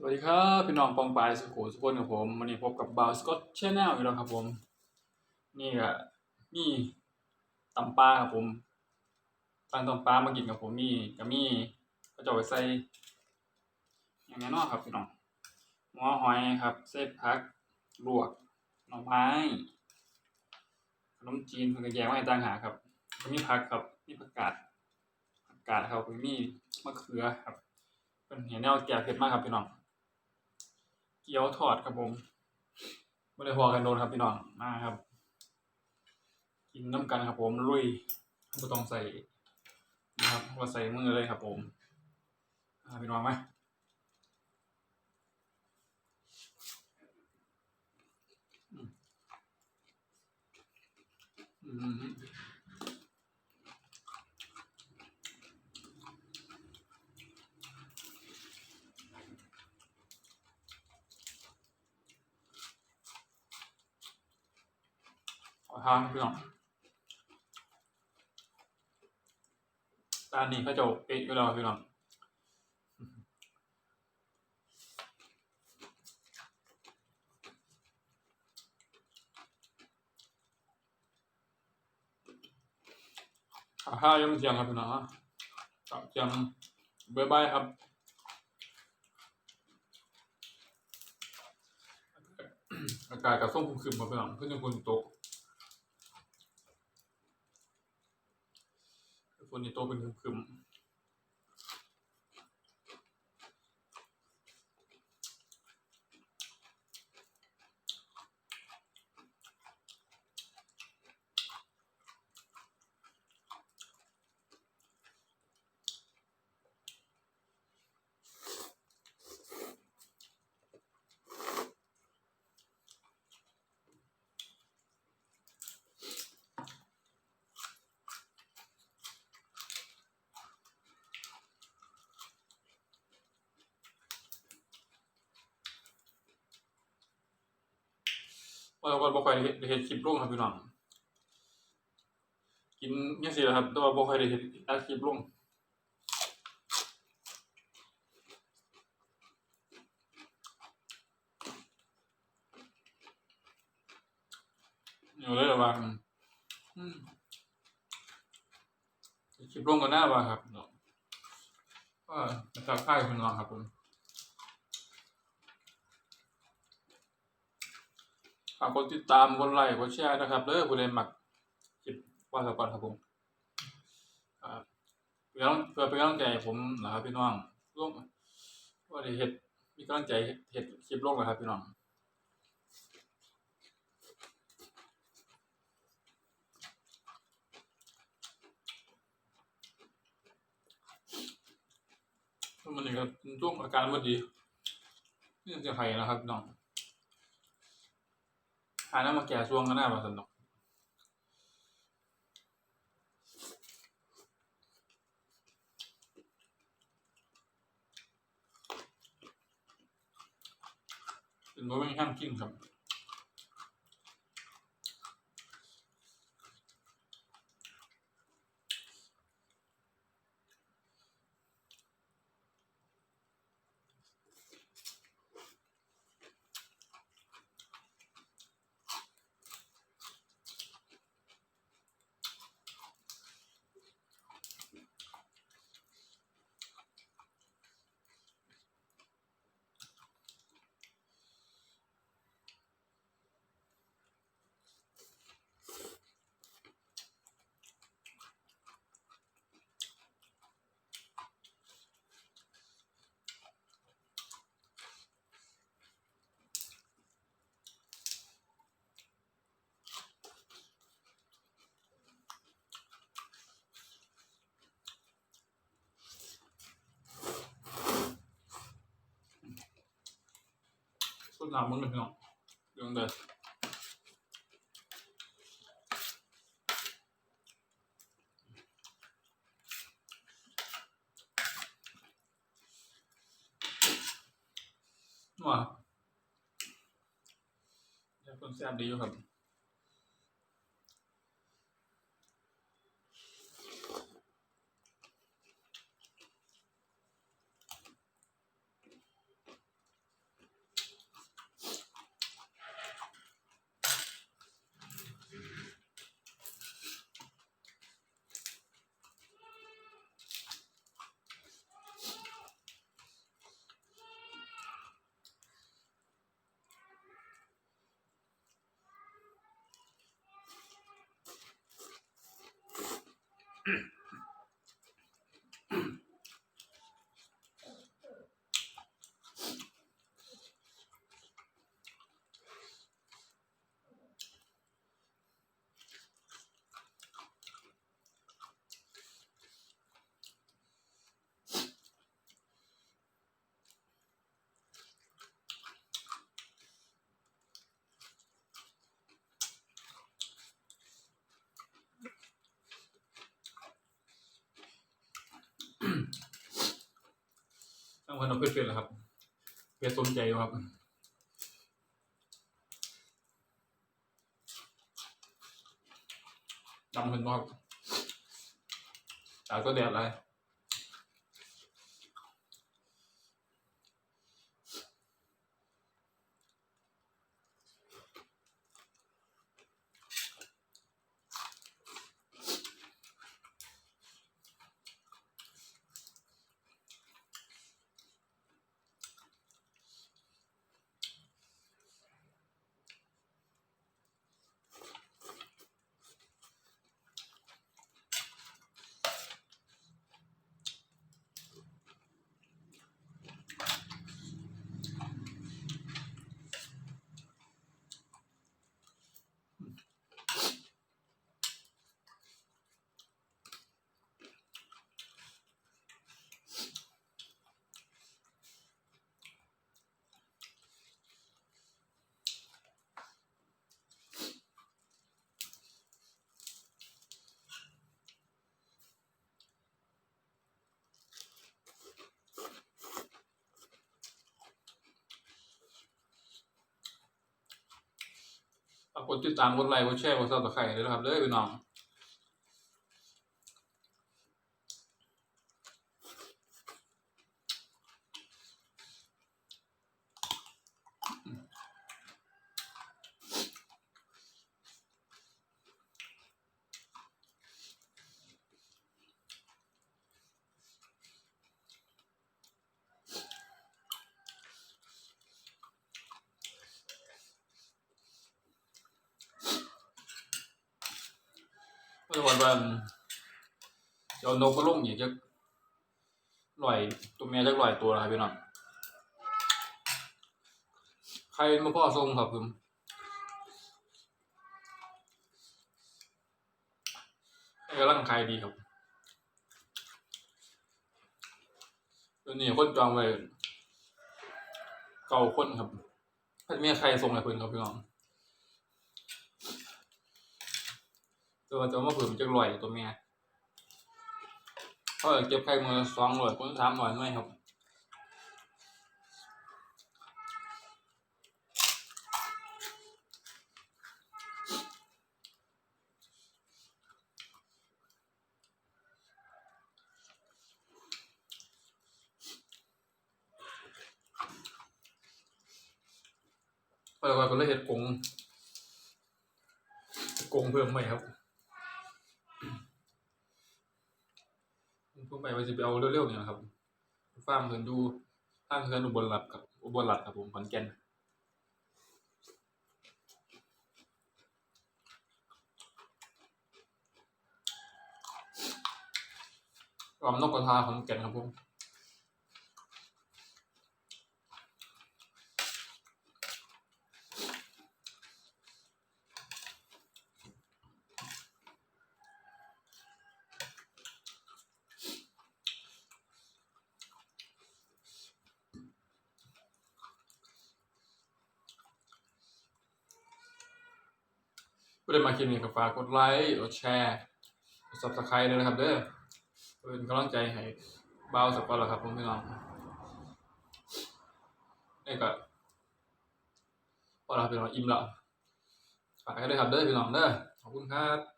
สวัสดีครับพี่น้องปองปายสุโขสุพนกับผมวันนี้พบกับบาวสกอตชแนลอีกแล้วครับผม นี่ก็มีตำปลาครับผมตั้งตำปลามากินกับผมมีก็มีก็จะเอาไปใส่อย่างแน่นอนครับพี่น้องหัวหอยครับเส้นผักลวกหน่อไม้ขนมจีนเพิ่งก็แยกไว้ต่างหากครับก็มีผักครับมีผักกาดผักกาดครับมีมะเขือครับเป็นเห็นแนวแก่เผ็ดมากครับพี่น้อง เกี๊ยวทอดครับผมไม่ได้พอกันโดนครับพี่น้องมาครับ กินน้ำกันครับผมลุยไม่ต้องใส่นะครับว่าใส่มือเลยครับผมพี่น้องไหมอืม ทานครับพี่น้องตานนี้เขาจะเป๊ะอยู่แล้วครับพี่น้องข้าวยังเจียงครับพี่น้องอะกับเจียงบ๊ายบายครับอากาศกับส้มครึมๆมาพี่น้องเพื่อนจะฝนตก ฝนนี่ตกเป็นครึม ๆว่าว่าบ่ค่อยได้เฮ็ดได้เฮ็ดคลิปลงครับพี่น้องกินยังสิล่ะครับแต่ว่าบ่ค่อยได้เฮ็ดอัดคลิปลงอยู่เลยว่าอืมคลิปลงก็น่าว่าครับเนาะก็จะทักทายพี่น้องครับผม ฝากกดติดตามกดไลค์กดแชร์นะครับเด้อผู้ใดมักคลิปว่าสก่อนครับผมเพื่อเพื่อเป็นกำลังใจผมนะครับพี่น้องร่วมว่าได้เฮ็ดมีกำลังใจเฮ็ดคลิปลงนะครับพี่น้องมันนี่ก็ช่วงอาการบ่ดีนี่จะไห้นะครับพี่น้อง หาน้ำมาแก่ช่วงก็น่ามาสนุกเป็นโมเมนต์ข้ามกินครับ สุดหนาวมึงเลยพี่น้องเรื่องเดินว้าเดี๋ยวคนแซ่บดีอยู่ครับำกันเอาเพื่อนๆแหละครับเพื่อนสนใจครับดำเป็นมากแต่ก็แดดเลย กกดติดตามกดไลค์กดแชร์กดซับสไครต์ด้วยนะครับเด้อพี่น้อง เมื่อวันวันเดี๋ยวนกก็ลุ่งอีกจะลอยตัวเมียจะลอยตัวนะครับพี่น้องใครมาพ่อทรงครับผมให้กำลังใครดีครับตัวนี้คนจองไว้เก่าคนครับถ้ามีใครส่งอะไรเพิ่อนครับพี่น้อง ตัวจะมาเพิ่มจากร้อยตัวเมียเขาเก็บไข่มือสองร้อยคนสามร้อยหน่ครับเออก็เลยเห็ดกงกงเพิ่มไหมครับ ผมไป ว่าจะไปเอาเร็วๆเนี่ยนะครับฟาร์มเพิ่นดูทางเพิ่นอุบลรัตน์ครับอุบลรัตครับผมขอนแก่นรอมนกกระทาขอนแก่นครับผม ก็ได้มาคลิปนี้ก็ฝากกดไลค์กดแชร์กดซับสไครต์ด้วยนะครับเด้อเพื่อเป็นกำลังใจให้เบาสักวันละครับผมพี่น้องนี่ก็พอเราพี่น้องอิ่มแล้วฝากกันด้วยครับเด้อพี่น้องเด้อขอบคุณครับ